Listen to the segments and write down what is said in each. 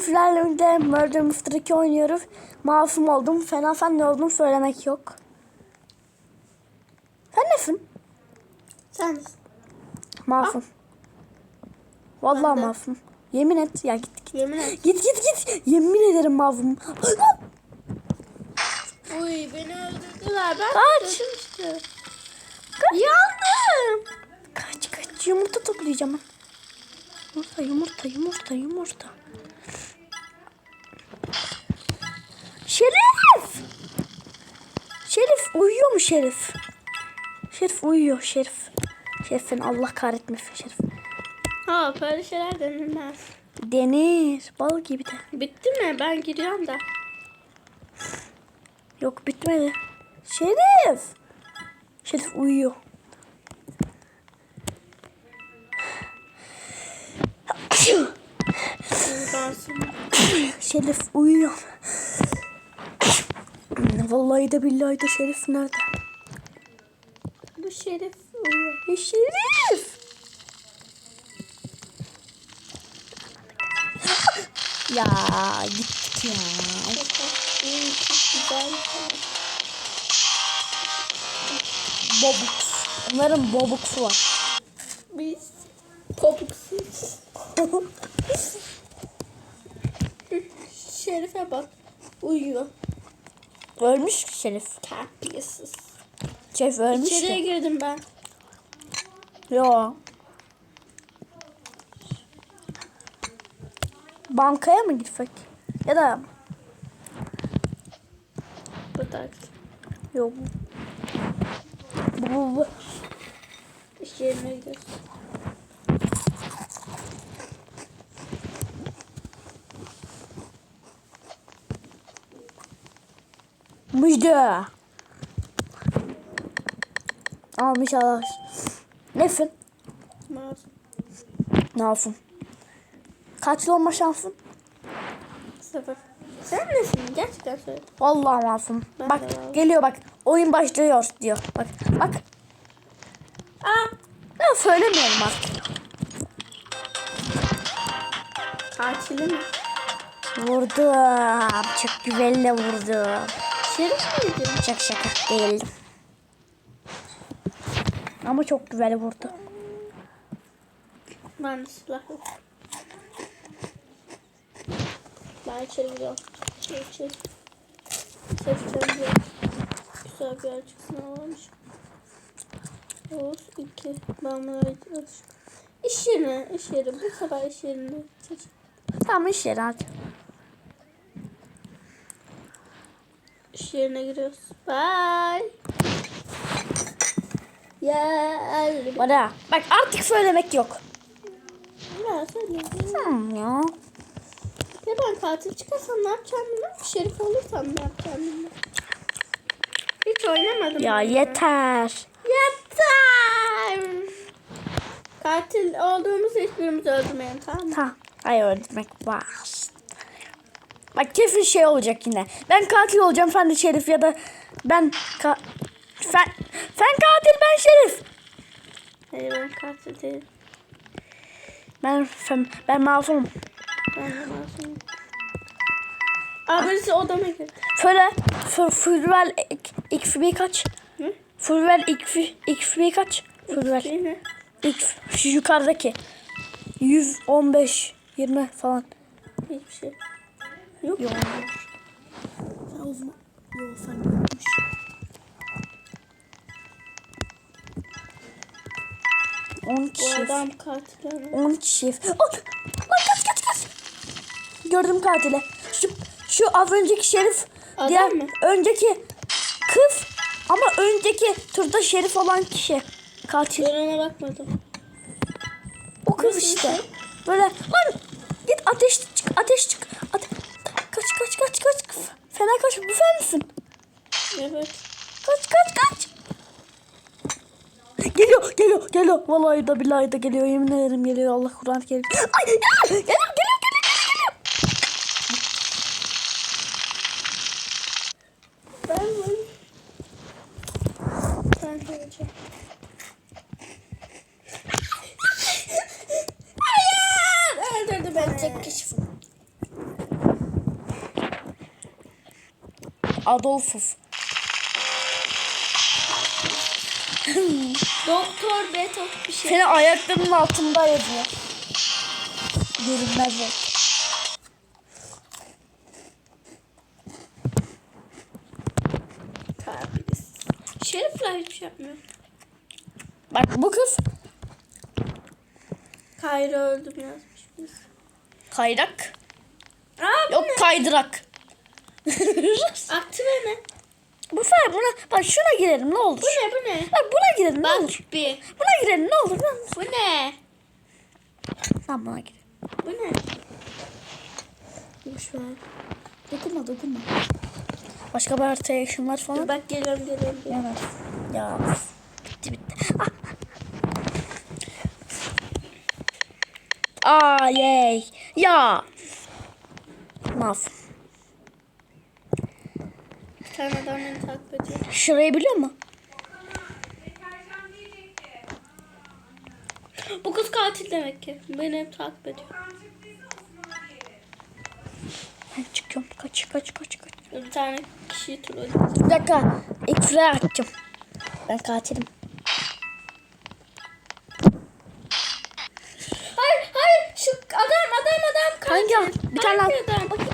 Sizlerle önce Murder Mystery 2 oynuyoruz. Masum oldum. Fena fen ne oldum söylemek yok. Sen nesin? Sen Masum. Vallahi Ben de. masum. Yemin et. Ya git git. yemin et. Git git git. Yemin ederim masum. Uy beni öldürdüler. Ben Kaç. işte. Yandım. Kaç kaç. Yumurta toplayacağım. Yumurta yumurta yumurta yumurta. Şerif. Şerif uyuyor mu Şerif? Şerif uyuyor Şerif. Şerif'in Allah kahretmesin Şerif. Ha böyle şeyler denilmez. Denir. Bal gibi de. Bitti mi? Ben gidiyorum da. Yok bitmedi. Şerif. Şerif uyuyor. Şerif uyuyor. Vallahi de billahi de Şerif nerede? Bu şerif uyuyor. Ya Şerif. ya gittik ya. Bobux. Onların bobuksu var. Biz kopuksuz. Şerife bak. Uyuyor. Ölmüş ki Şerif. Terbiyesiz. Şerif ölmüş İçeriye ki. girdim ben. Yo. Bankaya mı gitsek? Ya da Burada yok. Bu, bu, bu. iş yerine gidiyoruz. Müjde. Almış Allah. Nesin? Masum. Yapsın? Kaçlı olma şansın? Sıfır. Sen nesin? Gerçekten söyle. Vallahi masum. Ben Bak de geliyor bak. Oyun başlıyor diyor. Bak bak. Aa! Ya söylemeyelim artık. Katili mi? Vurdum. Çok güvelle vurdum. Şerif miydi? Şaka şaka değil. Ama çok güzel vurdu. Ben silah yok. Ben içeri gidiyorum. İçeri içeri. Çalıyor. Güzel bir yer çıksın almış. Oğuz 2. Ben bunu öğretiyorum. İş yerine, iş yeri. Bu sefer iş yerine. Tamam iş yeri hadi. İş yerine giriyoruz. Bye. Ya Bana bak artık söylemek yok. Ya söyle. Hmm ya. Ya ben katil çıkarsam ne yapacağım bilmem. Şerif olursam ne yapacağım bilmem. Hiç oynamadım. Ya ben. yeter. Yeter. Katil olduğumuzu hiçbirimiz öldürmeyelim tamam mı? Ta. Hayır öldürmek var. Bak kesin şey olacak yine. Ben katil olacağım sen de şerif ya da ben ka sen, sen katil ben şerif. Hayır ben katil değilim. Ben ben, ben masumum. Ben masumum. Aa birisi odama girdi. Söyle. F- Furvel XP kaç? Hı? Furvel XP kaç? Furvel. X şu yukarıdaki. 115 20 falan. Hiçbir şey. Yok. Yok. Sen zaman yok sen yokmuş. On Bu kişi. adam katil. 10 kişi. Oh! Lan kaç kaç kaç. Gördüm katili. Şu, şu az önceki şerif. Adam diğer mı? önceki kız ama önceki turda şerif olan kişi. Katil. Ben ona bakmadım. O kız Nasıl işte. şey? Böyle lan git ateş çık ateş çık. Kaç kaç kaç. Fena kaç bu sen misin? Evet. Kaç kaç kaç. Geliyor geliyor geliyor. Vallahi da billahi da geliyor. Yemin ederim geliyor. Allah Kur'an geliyor. Ay ya, geliyor geliyor. Ben varım. Ben söyleyeceğim. Hayır! Öldürdü beni. Tek kişi. Adolfov. Doktor Beto bir şey. Seni ayaklarının altında yazıyor. Görünmez. Terbiyesiz. Şerifler hiçbir şey yapmıyor. Bak bu kız Kayra öldüm yazmış kayrak. Aa Yok ne? kaydırak. Aktive ne? bu fer buna bak şuna girelim ne olur. Bu ne bu ne? Bak buna girelim ne olur. Bak bir. Buna girelim ne olur. Ben, Bu ne? ben buna girelim. Bu ne? Boş ver. Dokunma dokunma. Başka bir haritaya ışınlar falan. Bak geliyorum geliyorum. geliyorum. Evet. Ya bitti bitti. Ah. Aa yey. Ya. Maf. Tane adam beni takip ediyor. Şurayı biliyor mu? Bu kız katil demek ki. Beni hep takip ediyor. Ben çıkıyorum. Kaç kaç kaç kaç. Bir tane kişiyi troll. Bir dakika. İkra açacağım. Ben katilim. Hayır hayır şu adam adam adam katil. Hangi adam? Bir tane Hangi adam? Bakın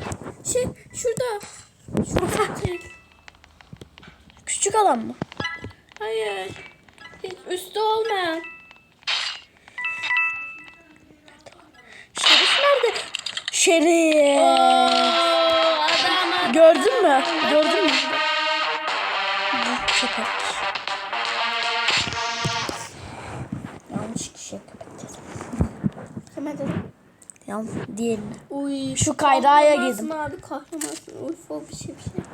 şey şurada. Şurada katil. Küçük adam mı? Hayır. Hiç üstü olmayan. Şerif nerede? Şerif. Oo, adam adam. Gördün mü? Gördün mü? Köpek. Yanlış kişiye köpek dedim. Hemen dedim. Yanlış. Uy. Şu kahramansın girdim. abi kahramansın. Uyfo bir şey bir şey.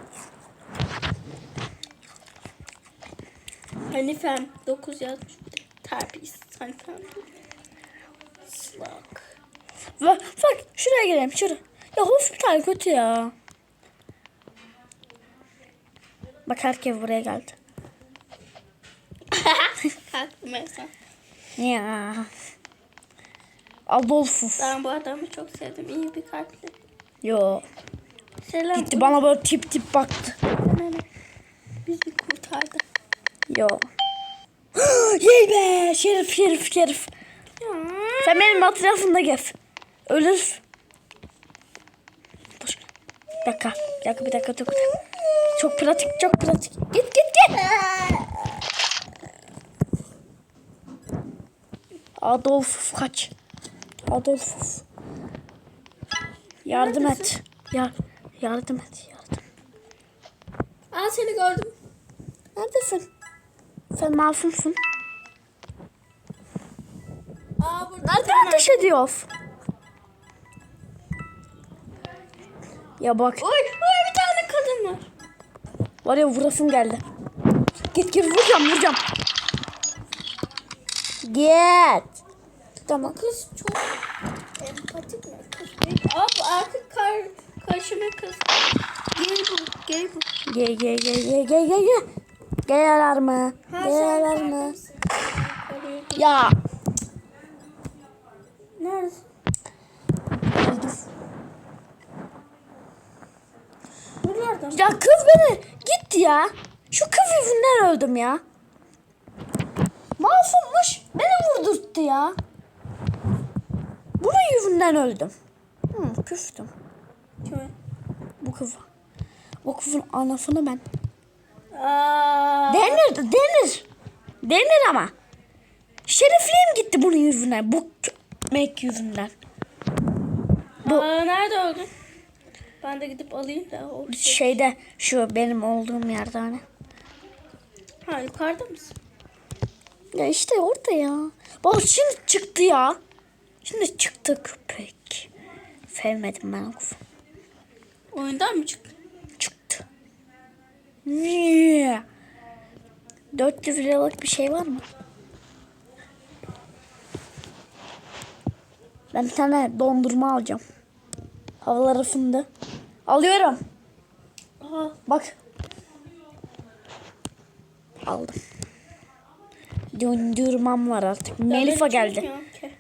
Hanifem 9 yazmış bir de. Terbiyesiz Hanifem. Slak. Bak, bak şuraya girelim şuraya. Ya hospital kötü ya. Bak herkes buraya geldi. Kalktım mesela. Ya. Adolfus. Ben bu adamı çok sevdim. İyi bir kalpli. Yo. Selam. Gitti bana böyle tip tip baktı. Bizi kurtardı. Yo. Yey be. Şerif şerif şerif. Sen benim etrafımda gez. Ölür. Dur. Bir dakika. Bir dakika bir dakika. Dakika. Çok pratik çok pratik. Git git git. Adolf kaç. Adolf. Yardım et. Ya yardım et. Yardım. Aa seni gördüm. Neredesin? Sen masumsun. Aa. Nereden ateş ediyor? Ya bak. Uy, uy bir tane kadın var. Var ya vurasım geldi. Git git vuracağım vuracağım. Git. Tamam. Kız çok empatik mi? Kız artık kar, karşıma kız. Gel bu, gel bu. Gel gel gel gel gel gel gel. Alarmı. Gel alarmı. Ya. Mı? Ya kız beni gitti ya. Şu kız yüzünden öldüm ya. Masummuş. Beni vurdurttu ya. Bunun yüzünden öldüm. Hı, küstüm. Kime? Bu kız. Bu kızın anasını ben. Aa, Denir, denir. Denir ama. Şerifliğim gitti bunun yüzünden. Bu köpek yüzünden. bu- Aa, nerede öldün? Ben de gidip alayım da. O şey. Şeyde şu benim olduğum yerde hani. Ha yukarıda mısın? Ya işte orada ya. Bak şimdi çıktı ya. Şimdi çıktı köpek. Sevmedim ben o. Oyundan mı? Çıktı. Niye? 400 liralık bir şey var mı? Ben bir tane dondurma alacağım. Havaları fındı. Alıyorum. Aa, Bak. Aldım. Dondurmam var artık. Melifa ben geldi. çekmiyorum ki.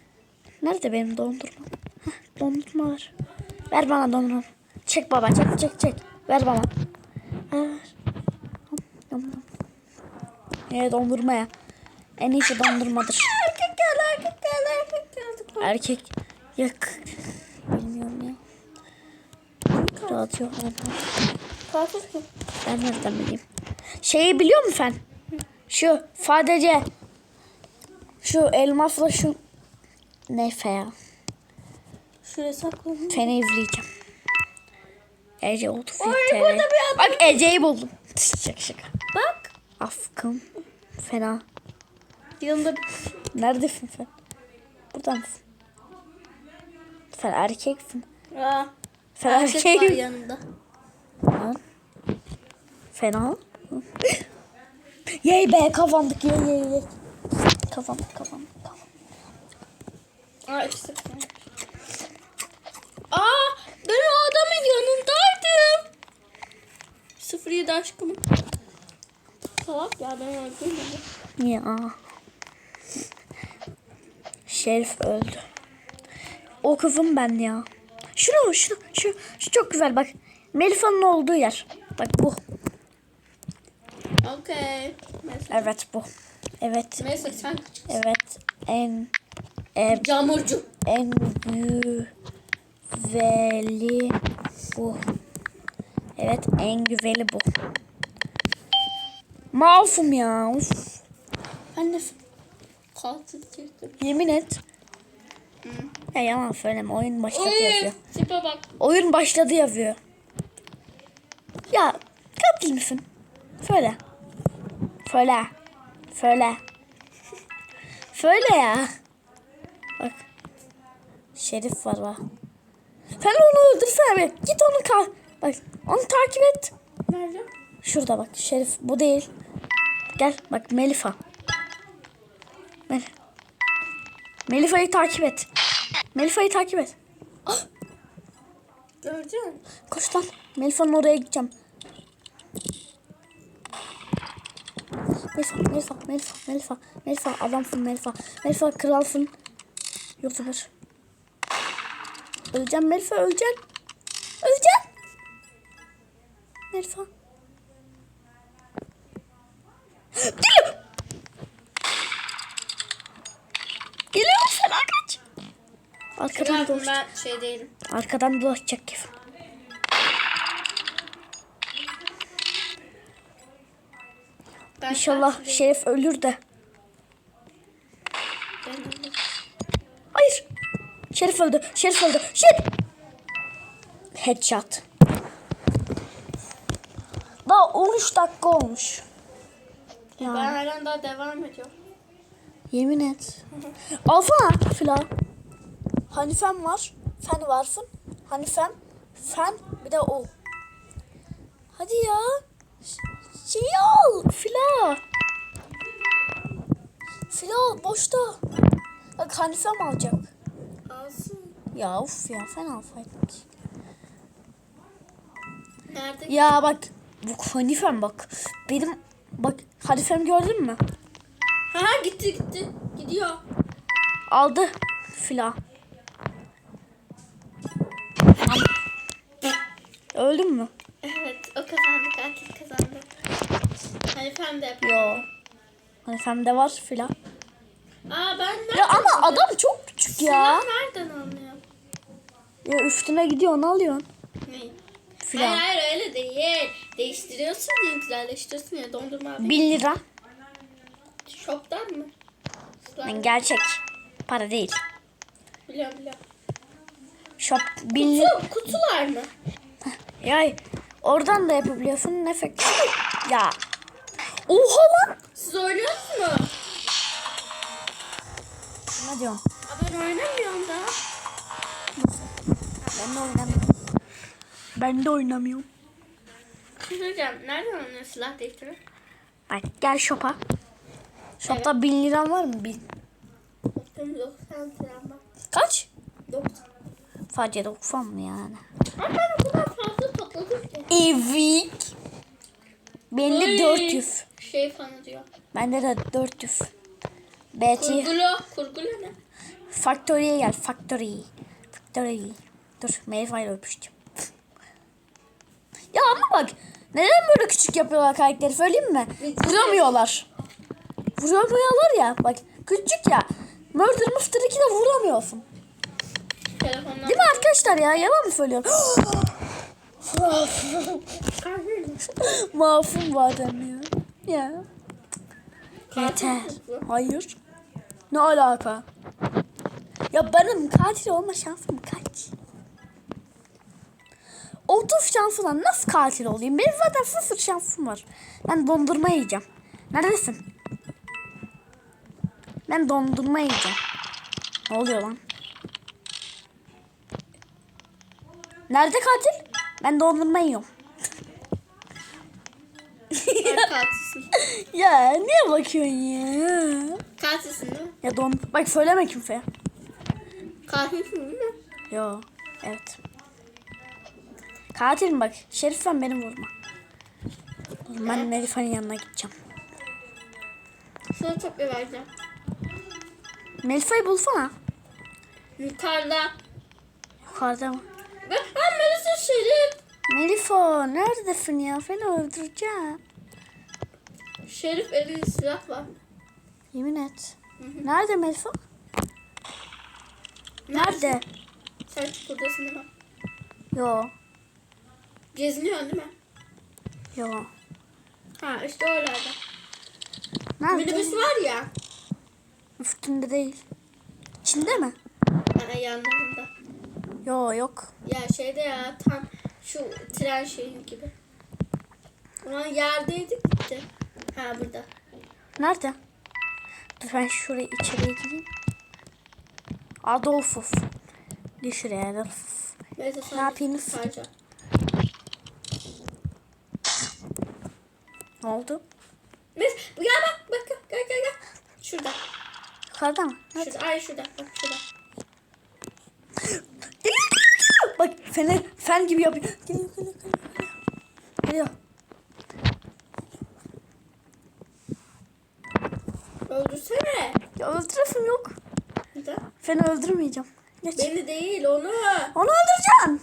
Nerede benim dondurmam? Heh, dondurma var. Ver bana dondurma. Çek baba çek çek çek. Ver bana. Evet. Evet dondurmaya. En iyisi dondurmadır. Erkek geldi erkek geldi erkek geldi. Erkek yak. Bilmiyorum ya. Rahat yok. Katil mi? Ben nereden bileyim? Şeyi biliyor musun sen? Şu sadece şu elmasla şu neyse ya. Şuraya saklanın. Seni izleyeceğim. Ece oldu Oy, burada bir adam. Bak Ece'yi buldum. Şaka şaka. Bak. Afkım. Fena. Yanında Neredesin sen? Burada mısın? Sen erkeksin. Aa, Sen erkek var erkek. yanında. Lan. Fena. Yey be kazandık yey yey yey. Kazandık kazandık kazandık. Aa işte. Aa ben o adamın yanındaydım. 07 aşkım. Salak ya ben öldüm. Ya. Şerif öldü. O kızım ben ya. Şunu şunu şu, şu çok güzel bak. Melifa'nın olduğu yer. Bak bu. Okey. Mesela. Evet bu. Evet. Neyse sen küçük. Evet. En en, Camurcu. en güzeli bu. Evet en güzeli bu. Masum ya. Uf. Ben de çektim. Yemin et. Ya yalan söyleme. Oyun başladı Oy, yazıyor. tipe bak. Oyun başladı yazıyor. Ya katil misin? Söyle. Söyle. Söyle. Söyle ya. Bak. Şerif var bak. Sen onu öldürsene be. Git onu kal. Bak onu takip et. Nerede? Şurada bak. Şerif bu değil. Gel bak Melifa. Mel Melifa'yı takip et. Melifa'yı takip et. Gördün mü? Koş lan. Melifa'nın oraya gideceğim. Melisa, Melisa, Melisa, Melisa, Melisa, adamsın Melisa. Melisa kralsın. Youtuber. Öleceğim Melisa, öleceğim. Öleceğim. Melisa. Geliyor. Geliyor sen kaç. Arkadan Biraz dolaşacak. ben şey değilim. Arkadan dolaşacak Kefin. Ben İnşallah katil Şerif ölür de. Ben Hayır. Şerif öldü. Şerif öldü. Şerif. Headshot. Daha 13 dakika olmuş. Ya Ben halen daha devam ediyorum. yemin et. Alsana filan. Hanifem var. Fen varsın. Hanifem. Fen. Bir de o. Hadi ya. Ş- Şeyi al. Fila. Fila al, boşta. Bak Hanifem alacak. Alsın. Ya uf ya fen alsaydık. Nerede? Ya bak bu Hanifem bak. Benim bak Hanifem gördün mü? Ha gitti gitti. Gidiyor. Aldı fila. Öldün mü? Evet o kazandı katil kazandı. Hanifem de yapıyor. Yo. Hanifem'de var fila. Aa ben nereden Ya ama alacağım? adam çok küçük ya. Silah nereden alınıyor? Ya üstüne gidiyor onu alıyorsun. Ne? Filan. Hayır hayır öyle değil. Değiştiriyorsun ya güzelleştiriyorsun ya dondurma abi. 1000 lira. Shop'tan mı? Yani gerçek. Para değil. Biliyorum biliyorum. Shop 1000 lira. Kutu, kutular mı? Ya oradan da yapabiliyorsun. Ne fek. Ya. Oha lan. Siz oynuyorsunuz mu? Ne diyorsun? Aa, ben oynamıyorum da. Ben de oynamıyorum. Ben de oynamıyorum. Şey söyleyeceğim. Nereden oynuyor silah değiştirme? Bak gel shop'a. Shop'ta 1000 liran var mı? 1000. Benim 90 liram var. Kaç? 90. Sadece 90 mı yani? Evet. Bende Oy. 400. Şey fanı diyor. Bende de 400. BT Kurgulu. Kurgulu ne? Factory'e gel. Factory. Factory. Dur Melifa'yla öpüşeceğim. Ya ama bak Neden böyle küçük yapıyorlar karakteri söyleyeyim mi? Vuramıyorlar. Vuramıyorlar ya. Bak küçük ya. Murder Mystery 2'de vuramıyorsun. Telefondan. Değil mi arkadaşlar ya? Yalan mı söylüyorum? Masum badem ya. Ya. Yeter. Hayır. Ne alaka? Ya benim katil olma şansım kaç? 30 şansından nasıl katil olayım? Benim zaten sıfır şansım var. Ben dondurma yiyeceğim. Neredesin? Ben dondurma yiyeceğim. Ne oluyor lan? Nerede katil? Ben dondurma yiyorum. Sen katilsin. Ya niye bakıyorsun ya? Katilsin değil mi? Ya don... Bak söyleme kimseye. Katilsin değil mi? Yo. Evet. Katilim bak. Şerif'ten beni vurma. Ben Elif'in yanına gideceğim. Sana çok vereceğim. Melifa'yı bulsana. Yukarıda. Yukarıda mı? Bak ben Melisa Şerif. Melifo neredesin ya? Seni öldüreceğim. Şerif elinde silah var. Yemin et. Nerede Melifo? Nerede? Sen buradasın değil mi? Yo. Geziniyorsun değil mi? Yo. Ha işte oralarda. Nerede? Minibüs var ya. Üstünde değil. İçinde mi? Ha yanlarında. Yo yok. Ya şeyde ya tam şu tren şeyi gibi. Ama yerdeydik gitti. Ha burada. Nerede? Dur ben şuraya içeriye gireyim. Adolfus. Gir şuraya Adolfus. Neyse Ne yapayım? Ne oldu? Mes gel bak bak gel gel gel. gel. Şurada. Yukarıda mı? Nerede? Şurada. Ay şurada. Bak şurada. Geliyor, geliyor. Bak fen, fen gibi yapıyor. Geliyor geliyor geliyor. Geliyor. Öldürsene. Ya öldüresim yok. Burada. Feni öldürmeyeceğim. Geç. Beni değil onu. Onu öldüreceğim.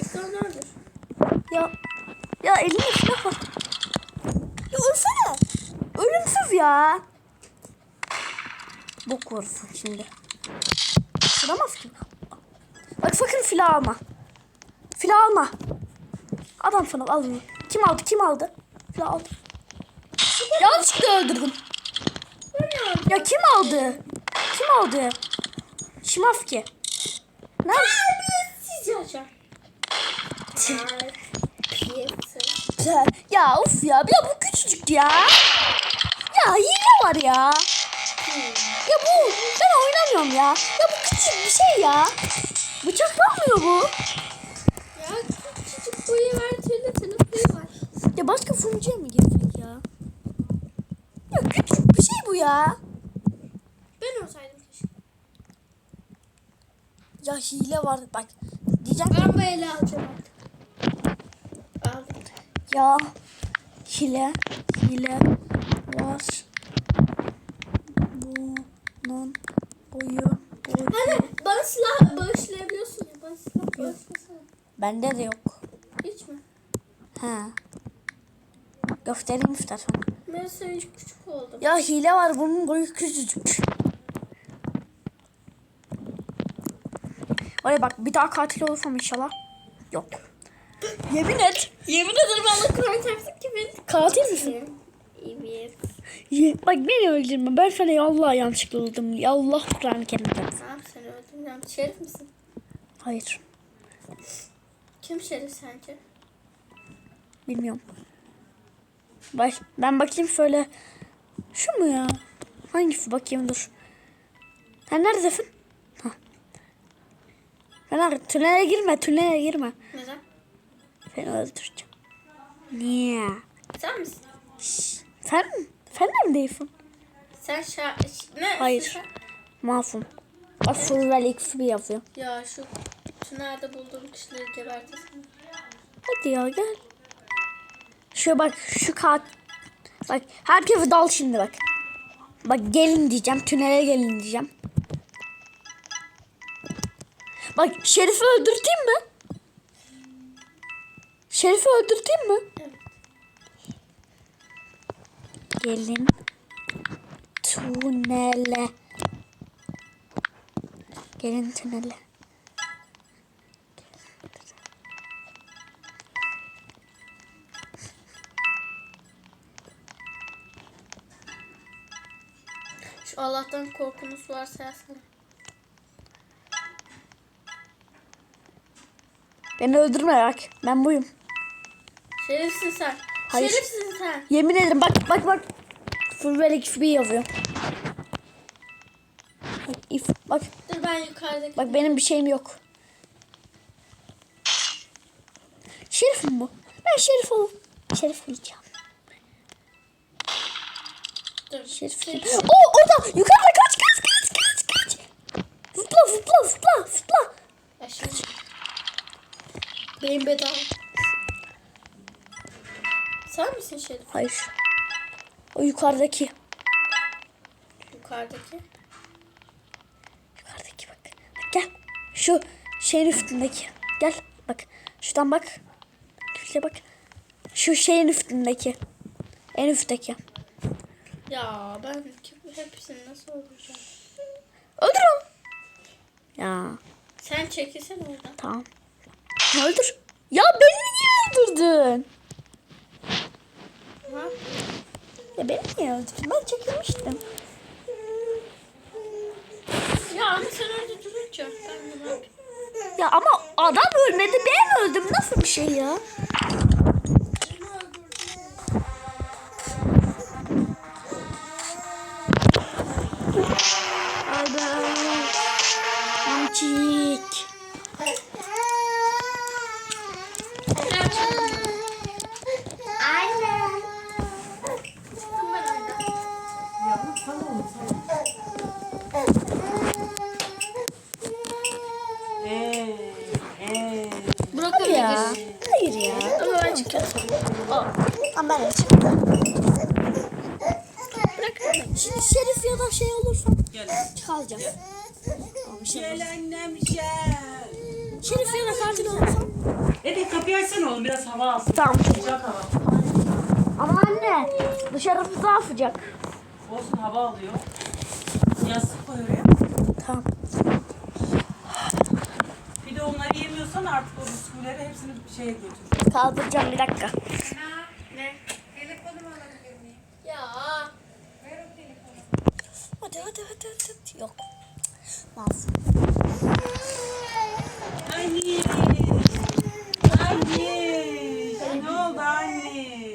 İşte onu öldür. Ya ya elimde silah var. Ya ölsene. Ölümsüz ya. Bok vurursun şimdi. Vuramaz ki. Bak sakın filah alma. Filah alma. Adam sana al bunu. Kim aldı? Kim aldı? Filah aldı. Yanlışlıkla öldürdüm. Ne? Ya kim aldı? Kim aldı? Şimafki. Yaşa. Ya of ya. Ya bu küçücük ya. Ya hile var ya. Ya bu ben oynamıyorum ya. Ya bu küçük bir şey ya. Bıçaklanmıyor bu. Ya küçücük boyu var, türlü boyu var. Ya başka fırıncıya mı girsek ya? Ya küçük bir şey bu ya. Ben olsaydım keşke. Ya hile var bak. Diyeceğim Ben bu eli alacağım ya hile hile var. Bunun boyu boyu. Hani bana silah bağışlayabiliyorsun ya. Bana silah bağışlasana. Bende de yok. Hiç mi? Ha. Göstereyim istersen. Ben senin küçük oldum. Ya hile var bunun boyu küçücük. Oraya bak bir daha katil olursam inşallah. Yok. Yemin et. Yemin ederim Allah Kur'an çarpsın ki ben. Katil misin? Evet. Ye- bak beni öldürme. Ben sana ya Allah yanlışlıkla öldüm. Ya Allah Kur'an-ı Kerim. Tamam seni öldüreceğim. Şerif misin? Hayır. Kim şerif sence? Bilmiyorum. Bak ben bakayım şöyle. Şu mu ya? Hangisi bakayım dur. Sen neredesin? Ha. Sen nerede? Tünele girme, tünele girme. Neden? Seni öldüreceğim. Niye? Sen misin? Sen Sen de mi değilsin? Sen şa... Ne? Hayır. Sen- Masum. Bak sorular eksi bir yazıyor. Ya şu şu nerede bulduğum kişileri gebertesin. Hadi ya gel. Şu bak şu kat. Bak herkese dal şimdi bak. Bak gelin diyeceğim. Tünele gelin diyeceğim. Bak Şerif'i öldürteyim mi? Şerif'i öldürteyim mi? Gelin tünele. Gelin tünele. Şu Allah'tan korkunuz varsa yazsana. Beni öldürme bak. Ben buyum. Şerifsin sen. Hayır. Şerifsin sen. Yemin ederim bak bak bak. Fırvel XP yazıyor. Bak, if, bak Dur ben yukarıdaki. bak benim bir şeyim yok. Şerif mi bu? Ben şerif ol. Şerif olacağım. Dur. Şerif. Şerif. Oo orada yukarıda kaç kaç kaç kaç kaç. Zıpla zıpla zıpla zıpla. Şimdi. Benim bedava. Sen misin Şerif? Hayır. O yukarıdaki. Yukarıdaki. Yukarıdaki bak. Gel. Şu şeyin üstündeki. Gel. Bak. Şuradan bak. Şuraya bak. Şu şeyin üstündeki. En üstteki. Ya ben hepsini nasıl öldüreceğim? Öldür onu. Ya Sen çekilsene oradan. tamam. Öldür. Ya beni niye öldürdün? Ha? Ya beni niye öldürdün? Ben çekilmiştim. Ya ama sen durunca ben yapayım? Ya ama adam ölmedi ben öldüm. Nasıl bir şey ya? Şimdi şerif ya da şey olursa Gel. Ama bir şey olmaz. Gel annem gel. Şerif ya da katil olursam. Evet kapıyı açsana oğlum biraz hava alsın. Tamam. Sıcak hava. Ama anne dışarısı daha sıcak. Olsun hava alıyor. Yastık koy oraya. Tamam. Bir de onları yemiyorsan artık o bisküvileri hepsini şeye götür. Kaldıracağım bir dakika. Ne? Ya hadi hadi hadi hadi. Yok. Mahsun. Anne. Anne. Ne oldu anne?